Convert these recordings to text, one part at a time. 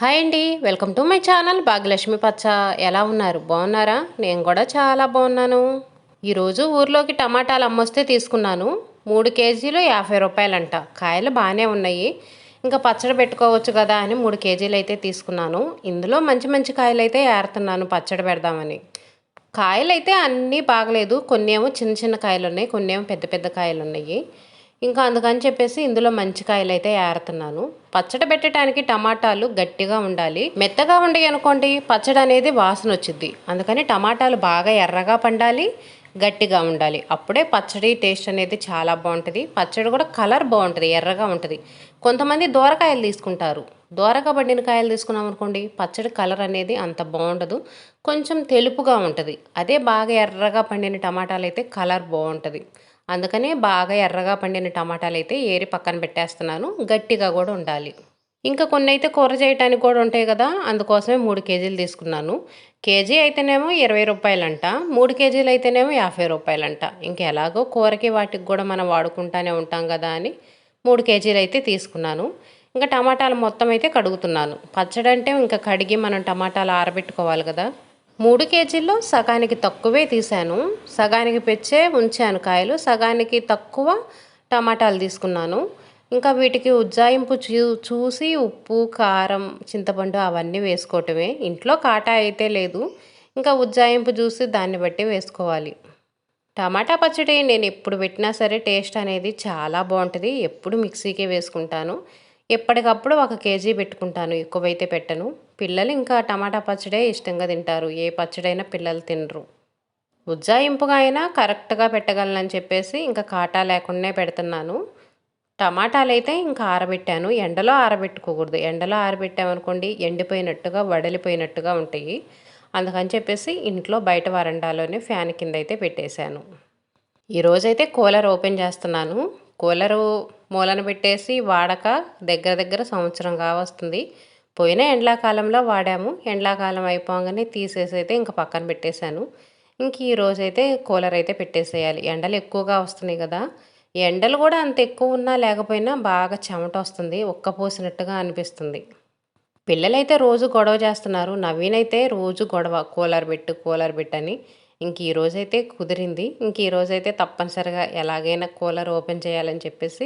Hi అండి welcome to my channel Bhagyalakshmi పచ్చ. ఎలా ఉన్నారు? బాగున్నారా? నేను కూడా చాలా బాగున్నాను. ఈరోజు ఊర్లోకి టమాటాలు అమ్మొస్తే తీసుకున్నాను. మూడు కేజీలు యాభై రూపాయలంట. కాయలు బాగానే ఉన్నాయి. ఇంకా పచ్చడి పెట్టుకోవచ్చు కదా అని మూడు కేజీలు అయితే తీసుకున్నాను. ఇందులో మంచి మంచి కాయలు అయితే ఏరుతున్నాను పచ్చడి పెడదామని. కాయలు అయితే అన్నీ బాగలేదు. కొన్ని ఏమో చిన్న చిన్న కాయలు ఉన్నాయి కొన్ని ఏమో పెద్ద పెద్ద కాయలు ఉన్నాయి. ఇంకా అందుకని చెప్పేసి ఇందులో మంచి కాయలు అయితే ఏరుతున్నాను పచ్చడి పెట్టడానికి టమాటాలు గట్టిగా ఉండాలి. మెత్తగా ఉండి అనుకోండి పచ్చడి అనేది వాసన వచ్చింది అందుకని టమాటాలు బాగా ఎర్రగా పండాలి గట్టిగా ఉండాలి. అప్పుడే పచ్చడి టేస్ట్ అనేది చాలా బాగుంటుంది. పచ్చడి కూడా కలర్ బాగుంటుంది ఎర్రగా ఉంటుంది. కొంతమంది దోరకాయలు తీసుకుంటారు. దోరగా పండిన కాయలు తీసుకున్నాం అనుకోండి పచ్చడి కలర్ అనేది అంత బాగుండదు. కొంచెం తెలుపుగా ఉంటుంది. అదే బాగా ఎర్రగా పండిన టమాటాలు అయితే కలర్ బాగుంటుంది. అందుకనే బాగా ఎర్రగా పండిన టమాటాలు అయితే ఏరి పక్కన పెట్టేస్తున్నాను. గట్టిగా కూడా ఉండాలి. ఇంకా కొన్ని అయితే కూర చేయడానికి కూడా ఉంటాయి కదా అందుకోసమే మూడు కేజీలు తీసుకున్నాను. కేజీ అయితేనేమో ఇరవై రూపాయలంట మూడు కేజీలు అయితేనేమో యాభై రూపాయలంట. ఇంకా ఎలాగో కూరకి వాటికి కూడా మనం వాడుకుంటానే ఉంటాం కదా అని మూడు కేజీలు అయితే తీసుకున్నాను. ఇంకా టమాటాలు మొత్తం అయితే కడుగుతున్నాను. పచ్చడి అంటే ఇంకా కడిగి మనం టమాటాలు ఆరబెట్టుకోవాలి కదా మూడు కేజీల్లో సగానికి తక్కువే తీశాను. సగానికి పెచ్చే ఉంచాను కాయలు. సగానికి తక్కువ టమాటాలు తీసుకున్నాను. ఇంకా వీటికి ఉజ్జాయింపు చూ చూసి ఉప్పు కారం చింతపండు అవన్నీ వేసుకోవటమే. ఇంట్లో కాటా అయితే లేదు. ఇంకా ఉజ్జాయింపు చూసి దాన్ని బట్టి వేసుకోవాలి. టమాటా పచ్చడి నేను ఎప్పుడు పెట్టినా సరే టేస్ట్ అనేది చాలా బాగుంటుంది. ఎప్పుడు మిక్సీకే వేసుకుంటాను. ఎప్పటికప్పుడు ఒక కేజీ పెట్టుకుంటాను ఎక్కువైతే పెట్టను. పిల్లలు ఇంకా టమాటా పచ్చడే ఇష్టంగా తింటారు. ఏ పచ్చడైనా పిల్లలు తినరు. ఉజ్జాయింపుగా అయినా కరెక్ట్గా పెట్టగలనని చెప్పేసి ఇంకా కాటా లేకుండా పెడుతున్నాను. టమాటాలు అయితే ఇంకా ఆరబెట్టాను. ఎండలో ఆరబెట్టుకోకూడదు. ఎండలో ఆరబెట్టామనుకోండి ఎండిపోయినట్టుగా వడలిపోయినట్టుగా ఉంటాయి. అందుకని చెప్పేసి ఇంట్లో బయట వరండాలోనే ఫ్యాన్ కింద అయితే పెట్టేశాను. ఈరోజైతే కూలర్ ఓపెన్ చేస్తున్నాను. కూలరు మూలన పెట్టేసి వాడక దగ్గర దగ్గర సంవత్సరంగా వస్తుంది పోయిన ఎండాకాలంలో వాడాము. ఎండాకాలం అయిపోగానే తీసేసి అయితే ఇంకా పక్కన పెట్టేశాను. ఇంక ఈ అయితే కూలర్ అయితే పెట్టేసేయాలి. ఎండలు ఎక్కువగా వస్తున్నాయి కదా. ఎండలు కూడా అంత ఎక్కువ ఉన్నా లేకపోయినా బాగా చెమట వస్తుంది. ఒక్క పోసినట్టుగా అనిపిస్తుంది. పిల్లలైతే రోజు గొడవ చేస్తున్నారు. నవీనైతే రోజు గొడవ. కూలర్ పెట్టు కూలర్ పెట్టని. ఇంక ఈ రోజైతే కుదిరింది. ఇంక ఈ రోజైతే తప్పనిసరిగా ఎలాగైనా కూలర్ ఓపెన్ చేయాలని చెప్పేసి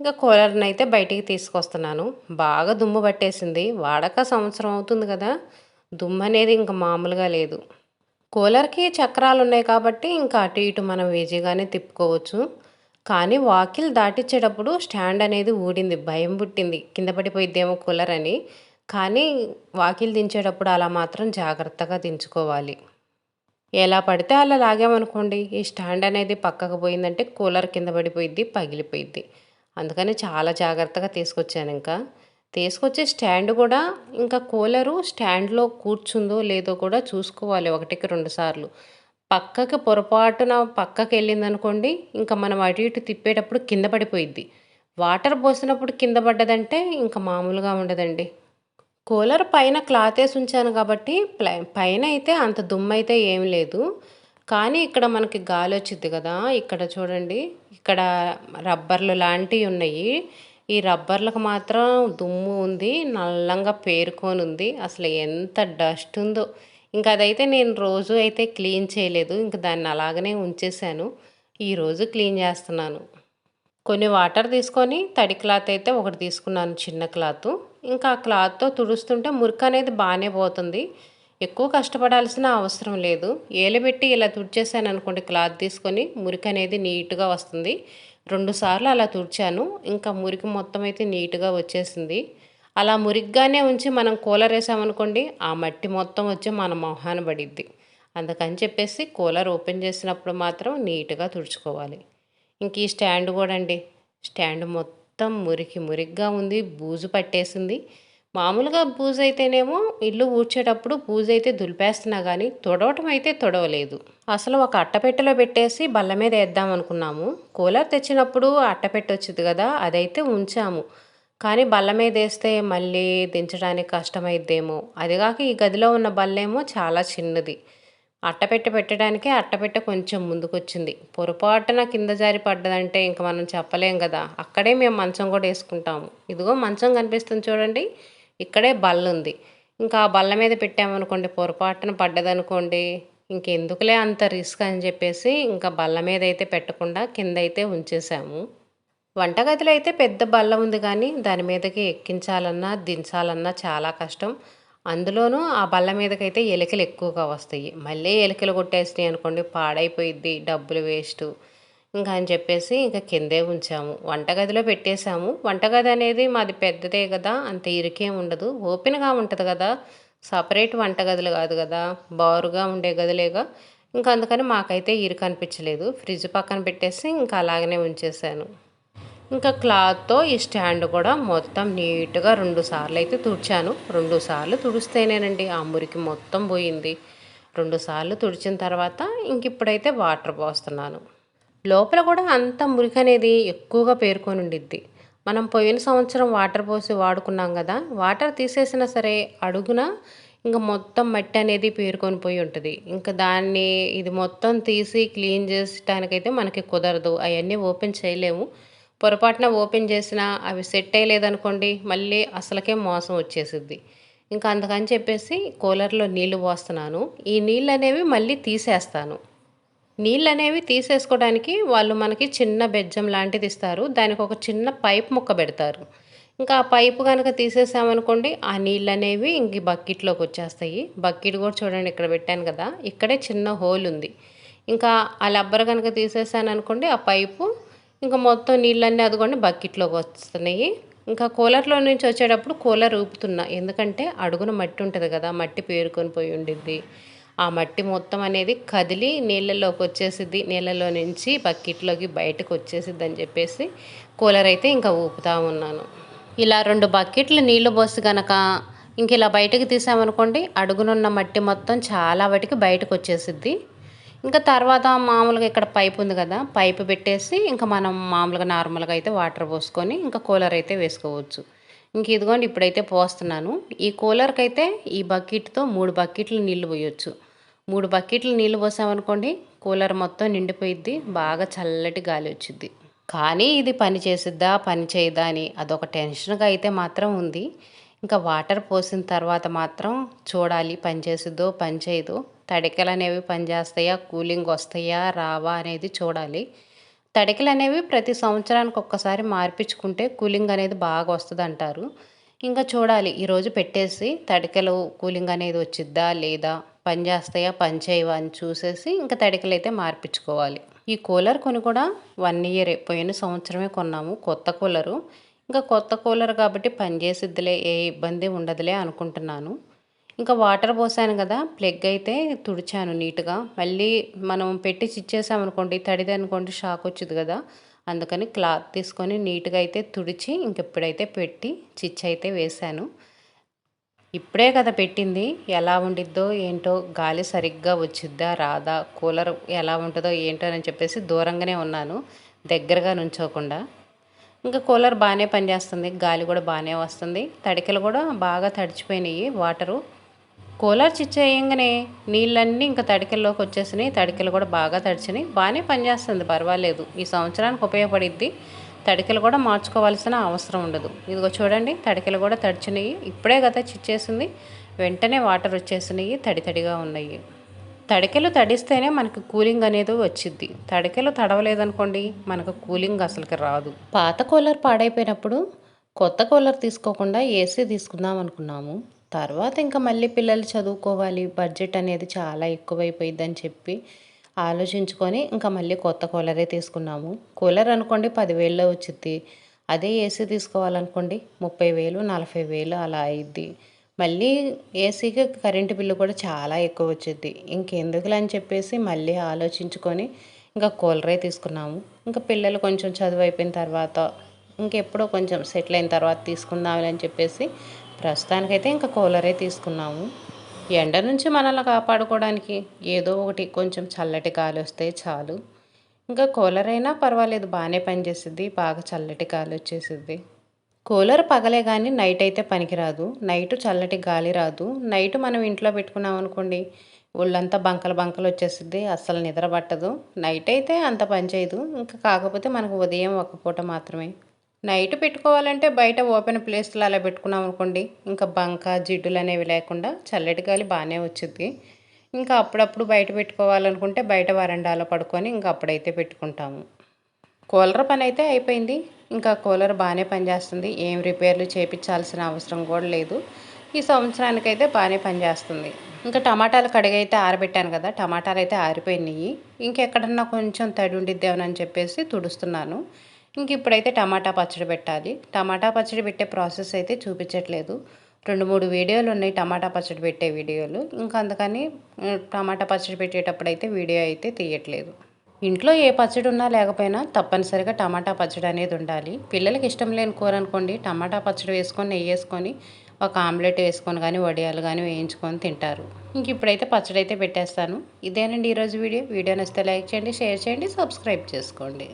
ఇంకా కూలర్ని అయితే బయటికి తీసుకొస్తున్నాను. బాగా దుమ్ము పట్టేసింది. వాడక సంవత్సరం అవుతుంది కదా. దుమ్ము అనేది ఇంకా మామూలుగా లేదు. కూలర్కి చక్రాలు ఉన్నాయి కాబట్టి ఇంకా అటు ఇటు మనం ఈజీగానే తిప్పుకోవచ్చు. కానీ వాకిల్ దాటించేటప్పుడు స్టాండ్ అనేది ఊడింది. భయం పుట్టింది. కింద పడిపోయిద్దేమో కూలర్ అని. కానీ వాకిల్ దించేటప్పుడు అలా మాత్రం జాగ్రత్తగా దించుకోవాలి. ఎలా పడితే అలా లాగామనుకోండి. ఈ స్టాండ్ అనేది పక్కకు పోయిందంటే కూలర్ కింద పడిపోయిద్ది పగిలిపోయిద్ది. అందుకని చాలా జాగ్రత్తగా తీసుకొచ్చాను ఇంకా. తీసుకొచ్చే స్టాండ్ కూడా ఇంకా కూలరు స్టాండ్లో కూర్చుందో లేదో కూడా చూసుకోవాలి ఒకటికి రెండు సార్లు. పక్కకి పొరపాటున పక్కకి వెళ్ళింది అనుకోండి ఇంకా మనం అటు ఇటు తిప్పేటప్పుడు కింద పడిపోయిద్ది. వాటర్ పోసినప్పుడు కింద పడ్డదంటే ఇంకా మామూలుగా ఉండదండి. కూలర్ పైన క్లాత్ వేసి ఉంచాను కాబట్టి పైన అయితే అంత దుమ్ము అయితే ఏం లేదు. కానీ ఇక్కడ మనకి గాలి వచ్చింది కదా ఇక్కడ చూడండి ఇక్కడ రబ్బర్లు లాంటివి ఉన్నాయి. ఈ రబ్బర్లకు మాత్రం దుమ్ము ఉంది నల్లంగా పేరుకొని ఉంది. అసలు ఎంత డస్ట్ ఉందో. ఇంకా అదైతే నేను రోజు అయితే క్లీన్ చేయలేదు ఇంకా దాన్ని అలాగనే ఉంచేసాను ఈరోజు క్లీన్ చేస్తున్నాను. కొన్ని వాటర్ తీసుకొని తడి క్లాత్ అయితే ఒకటి తీసుకున్నాను చిన్న క్లాత్. ఇంకా క్లాత్తో తుడుస్తుంటే మురికి అనేది బాగానే పోతుంది. ఎక్కువ కష్టపడాల్సిన అవసరం లేదు. ఏలబెట్టి ఇలా తుడిచేసాను అనుకోండి క్లాత్ తీసుకొని మురికి అనేది నీట్గా వస్తుంది. రెండుసార్లు అలా తుడిచాను. ఇంకా మురికి మొత్తం అయితే నీట్గా వచ్చేసింది. అలా మురిగ్గానే ఉంచి మనం కూలర్ వేసామనుకోండి ఆ మట్టి మొత్తం వచ్చి మన మొహాన పడిద్ది. అందుకని చెప్పేసి కూలర్ ఓపెన్ చేసినప్పుడు మాత్రం నీట్గా తుడుచుకోవాలి. ఇంక ఈ స్టాండ్ కూడా అండి. స్టాండ్ మొత్తం మొత్తం మురికి మురిగ్గా ఉంది బూజు పట్టేసింది. మామూలుగా బూజు అయితేనేమో ఇల్లు ఊడ్చేటప్పుడు బూజు అయితే దులిపేస్తున్నా కానీ తొడవటం అయితే తొడవలేదు. అసలు ఒక అట్టపెట్టెలో పెట్టేసి బల్ల మీద వేద్దాం అనుకున్నాము. కూలర్ తెచ్చినప్పుడు అట్టపెట్టె వచ్చింది కదా అదైతే ఉంచాము. కానీ బల్ల మీద వేస్తే మళ్ళీ దించడానికి కష్టమైద్దేమో. అదిగాక ఈ గదిలో ఉన్న బల్లేమో చాలా చిన్నది. అట్టపెట్టె పెట్టడానికే అట్టపెట్టె కొంచెం ముందుకొచ్చింది. పొరపాటున కింద జారి పడ్డదంటే ఇంక మనం చెప్పలేం కదా అక్కడే మేము మంచం కూడా వేసుకుంటాము. ఇదిగో మంచం కనిపిస్తుంది చూడండి. ఇక్కడే బల్ల ఉంది ఇంకా ఆ బల్ల మీద పెట్టామనుకోండి పొరపాటున పడ్డదనుకోండి ఇంకెందుకులే అంత రిస్క్ అని చెప్పేసి ఇంకా బల్ల మీద అయితే పెట్టకుండా కింద అయితే ఉంచేసాము. వంటగదిలో అయితే పెద్ద బల్ల ఉంది కానీ దాని మీదకి ఎక్కించాలన్నా దించాలన్నా చాలా కష్టం. అందులోనూ ఆ బల్ల మీదకైతే ఎలికలు ఎక్కువగా వస్తాయి. మళ్ళీ ఎలికలు కొట్టేసినాయి అనుకోండి పాడైపోయిద్ది డబ్బులు వేస్ట్. ఇంకా అని చెప్పేసి ఇంకా కిందే ఉంచాము. వంటగదిలో పెట్టేశాము. వంటగది అనేది మాది పెద్దదే కదా అంత ఇరికేం ఉండదు. ఓపెన్గా ఉంటుంది కదా సపరేట్ వంటగదులు కాదు కదా బారుగా ఉండే గదిలేగా. ఇంకా అందుకని మాకైతే ఇరుకు అనిపించలేదు. ఫ్రిడ్జ్ పక్కన పెట్టేసి ఇంకా అలాగనే ఉంచేసాను ఇంకా క్లాత్తో ఈ స్టాండ్ కూడా మొత్తం నీట్గా రెండు సార్లు అయితే తుడిచాను. రెండు సార్లు తుడిస్తేనేనండి ఆ మురికి మొత్తం పోయింది. రెండు సార్లు తుడిచిన తర్వాత ఇంక ఇప్పుడైతే వాటర్ పోస్తున్నాను. లోపల కూడా అంత మురికి అనేది ఎక్కువగా పేరుకొని ఉండిద్ది. మనం పోయిన సంవత్సరం వాటర్ పోసి వాడుకున్నాం కదా వాటర్ తీసేసినా సరే అడుగున ఇంకా మొత్తం మట్టి అనేది పేరుకొని పోయి ఉంటుంది. ఇంకా దాన్ని ఇది మొత్తం తీసి క్లీన్ చేసడానికైతే మనకి కుదరదు. అవన్నీ ఓపెన్ చేయలేము. పొరపాటున ఓపెన్ చేసినా అవి సెట్ అయ్యలేదనుకోండి మళ్ళీ అసలకే మోసం వచ్చేసిద్ది. ఇంకా అందుకని చెప్పేసి కూలర్లో నీళ్ళు పోస్తున్నాను. ఈ నీళ్ళు అనేవి మళ్ళీ తీసేస్తాను. నీళ్ళు అనేవి తీసేసుకోవడానికి వాళ్ళు మనకి చిన్న బెజ్జం లాంటిది ఇస్తారు. దానికి ఒక చిన్న పైప్ ముక్క పెడతారు. ఇంకా ఆ పైపు కనుక తీసేసామనుకోండి ఆ నీళ్ళు అనేవి ఇంక బకెట్లోకి వచ్చేస్తాయి. బకెట్ కూడా చూడండి ఇక్కడ పెట్టాను కదా ఇక్కడే చిన్న హోల్ ఉంది. ఇంకా ఆ లబ్బర్ కనుక తీసేసాను అనుకోండి ఆ పైపు ఇంకా మొత్తం నీళ్ళన్నీ అదిగోండి బకెట్లోకి వస్తున్నాయి. ఇంకా కూలర్లో నుంచి వచ్చేటప్పుడు కూలర్ ఊపుతున్నా. ఎందుకంటే అడుగున మట్టి ఉంటుంది కదా మట్టి పేరుకొని పోయి ఉండిద్ది. ఆ మట్టి మొత్తం అనేది కదిలి నీళ్ళలోకి వచ్చేసిద్ది. నీళ్ళలో నుంచి బకెట్లోకి బయటకు వచ్చేసిద్ది అని చెప్పేసి కూలర్ అయితే ఇంకా ఊపుతా ఉన్నాను. ఇలా రెండు బకెట్లు నీళ్ళు పోసి గనక ఇంక ఇలా బయటకు తీసామనుకోండి అడుగునున్న మట్టి మొత్తం చాలా వాటికి బయటకు వచ్చేసిద్ది. ఇంకా తర్వాత మామూలుగా ఇక్కడ పైప్ ఉంది కదా పైపు పెట్టేసి ఇంకా మనం మామూలుగా నార్మల్గా అయితే వాటర్ పోసుకొని ఇంకా కూలర్ అయితే వేసుకోవచ్చు. ఇంక ఇదిగోండి ఇప్పుడైతే పోస్తున్నాను. ఈ కూలర్కి అయితే ఈ బకెట్తో మూడు బకెట్లు నీళ్ళు పోయొచ్చు. మూడు బకెట్లు నీళ్ళు పోసామనుకోండి కూలర్ మొత్తం నిండిపోయిద్ది బాగా చల్లటి గాలి వచ్చిద్ది. కానీ ఇది పని చేసిద్దా పని చేయదా అని అదొక టెన్షన్గా అయితే మాత్రం ఉంది. ఇంకా వాటర్ పోసిన తర్వాత మాత్రం చూడాలి పని చేసిద్దో పని చేయదో. తడికలు అనేవి పనిచేస్తాయా? కూలింగ్ వస్తాయా? రావా? అనేది చూడాలి. తడికలు అనేవి ప్రతి సంవత్సరానికి ఒక్కసారి మార్పించుకుంటే కూలింగ్ అనేది బాగా వస్తుంది అంటారు ఇంకా చూడాలి. ఈరోజు పెట్టేసి తడికలు కూలింగ్ అనేది వచ్చిద్దా? లేదా? పని చేస్తాయా? పని చేయవా? అని చూసేసి ఇంకా తడికలు అయితే మార్పించుకోవాలి. ఈ కూలర్ కొని కూడా వన్ ఇయర్. పోయిన సంవత్సరమే కొన్నాము. కొత్త కూలరు. ఇంకా కొత్త కూలర్ కాబట్టి పనిచేసిద్దిలే ఏ ఇబ్బంది ఉండదులే అనుకుంటున్నాను. ఇంకా వాటర్ పోసాను కదా ప్లగ్ అయితే తుడిచాను నీట్గా. మళ్ళీ మనం పెట్టి చిచ్చేసామనుకోండి తడిది అనుకోండి షాక్ వచ్చింది కదా అందుకని క్లాత్ తీసుకొని నీట్గా అయితే తుడిచి ఇంకెప్పుడైతే పెట్టి చిచ్ అయితే వేశాను ఇప్పుడే కదా పెట్టింది ఎలా ఉండిద్దో ఏంటో గాలి సరిగ్గా వచ్చిద్దా రాదా కూలర్ ఎలా ఉంటుందో ఏంటో అని చెప్పేసి దూరంగానే ఉన్నాను దగ్గరగా నుంచోకుండా. ఇంకా కూలర్ బాగానే పనిచేస్తుంది గాలి కూడా బాగానే వస్తుంది తడికలు కూడా బాగా తడిచిపోయినాయి వాటరు కూలర్ చిచ్చేయంగానే నీళ్ళన్నీ ఇంకా తడికెల్లోకి వచ్చేసినాయి. తడికెలు కూడా బాగా తడిచినాయి. బాగానే పనిచేస్తుంది పర్వాలేదు. ఈ సంవత్సరానికి ఉపయోగపడిద్ది. తడికెలు కూడా మార్చుకోవాల్సిన అవసరం ఉండదు. ఇదిగో చూడండి తడికెలు కూడా తడిచినాయి. ఇప్పుడే కదా చిచ్చేసింది. వెంటనే వాటర్ వచ్చేసినాయి తడి తడిగా ఉన్నాయి. తడికెలు తడిస్తేనే మనకు కూలింగ్ అనేది వచ్చిద్ది. తడికెలు తడవలేదనుకోండి మనకు కూలింగ్ అసలుకి రాదు. పాత కూలర్ పాడైపోయినప్పుడు కొత్త కూలర్ తీసుకోకుండా ఏసీ తీసుకుందాం అనుకున్నాము. తర్వాత ఇంకా మళ్ళీ పిల్లలు చదువుకోవాలి. బడ్జెట్ అనేది చాలా ఎక్కువైపోయిద్దని చెప్పి ఆలోచించుకొని ఇంకా మళ్ళీ కొత్త కూలరే తీసుకున్నాము. కూలర్ అనుకోండి పదివేల్లో వచ్చింది అదే ఏసీ తీసుకోవాలనుకోండి ముప్పై వేలు నలభై వేలు అలా అయింది మళ్ళీ ఏసీకి కరెంటు బిల్లు కూడా చాలా ఎక్కువ వచ్చింది ఇంకెందుకులు అని చెప్పేసి మళ్ళీ ఆలోచించుకొని ఇంకా కూలరే తీసుకున్నాము. ఇంకా పిల్లలు కొంచెం చదువు అయిపోయిన తర్వాత ఇంకెప్పుడో కొంచెం సెటిల్ అయిన తర్వాత తీసుకుందామని చెప్పేసి ప్రస్తుతానికైతే ఇంకా కూలరే తీసుకున్నాము. ఎండ నుంచి మనల్ని కాపాడుకోవడానికి ఏదో ఒకటి కొంచెం చల్లటి గాలి వస్తే చాలు. ఇంకా కూలర్ అయినా పర్వాలేదు బాగానే పనిచేసిద్ది బాగా చల్లటి గాలి వచ్చేసిద్ది. కూలర్ పగలే కానీ నైట్ అయితే పనికిరాదు. నైట్ చల్లటి గాలి రాదు. నైట్ మనం ఇంట్లో పెట్టుకున్నాం అనుకోండి ఒళ్ళంతా బంకలు బంకలు వచ్చేసిద్ది అస్సలు నిద్ర పట్టదు. నైట్ అయితే అంత పని చేయదు. ఇంకా కాకపోతే మనకు ఉదయం ఒక పూట మాత్రమే. నైట్ పెట్టుకోవాలంటే బయట ఓపెన్ ప్లేస్లో అలా పెట్టుకున్నాం అనుకోండి. ఇంకా బంక జిడ్డులు అనేవి లేకుండా చల్లటి గాలి బాగానే వచ్చింది ఇంకా అప్పుడప్పుడు బయట పెట్టుకోవాలనుకుంటే బయట వరండాలో పడుకొని ఇంకా అప్పుడైతే పెట్టుకుంటాము. కూలర్ పని అయితే అయిపోయింది. ఇంకా కూలర్ బాగానే పనిచేస్తుంది. ఏం రిపేర్లు చేయించాల్సిన అవసరం కూడా లేదు. ఈ సంవత్సరానికైతే బాగానే పనిచేస్తుంది. ఇంకా టమాటాలు కడిగైతే ఆరబెట్టాను కదా టమాటాలు అయితే ఆరిపోయినాయి ఇంకెక్కడన్నా కొంచెం తడి ఉండిద్దామని చెప్పేసి తుడుస్తున్నాను. ఇంక ఇప్పుడైతే టమాటా పచ్చడి పెట్టాలి. టమాటా పచ్చడి పెట్టే ప్రాసెస్ అయితే చూపించట్లేదు. రెండు మూడు వీడియోలు ఉన్నాయి టమాటా పచ్చడి పెట్టే వీడియోలు. ఇంకా అందుకని టమాటా పచ్చడి పెట్టేటప్పుడు అయితే వీడియో అయితే తీయట్లేదు. ఇంట్లో ఏ పచ్చడి ఉన్నా లేకపోయినా తప్పనిసరిగా టమాటా పచ్చడి అనేది ఉండాలి. పిల్లలకి ఇష్టం లేని కూర అనుకోండి టమాటా పచ్చడి వేసుకొని నెయ్యి వేసుకొని ఒక ఆమ్లెట్ వేసుకొని కానీ వడియాలు కానీ వేయించుకొని తింటారు. ఇంక ఇప్పుడైతే పచ్చడి అయితే పెట్టేస్తాను. ఇదేనండి ఈరోజు వీడియో. వీడియో నచ్చితే లైక్ చేయండి షేర్ చేయండి సబ్స్క్రైబ్ చేసుకోండి.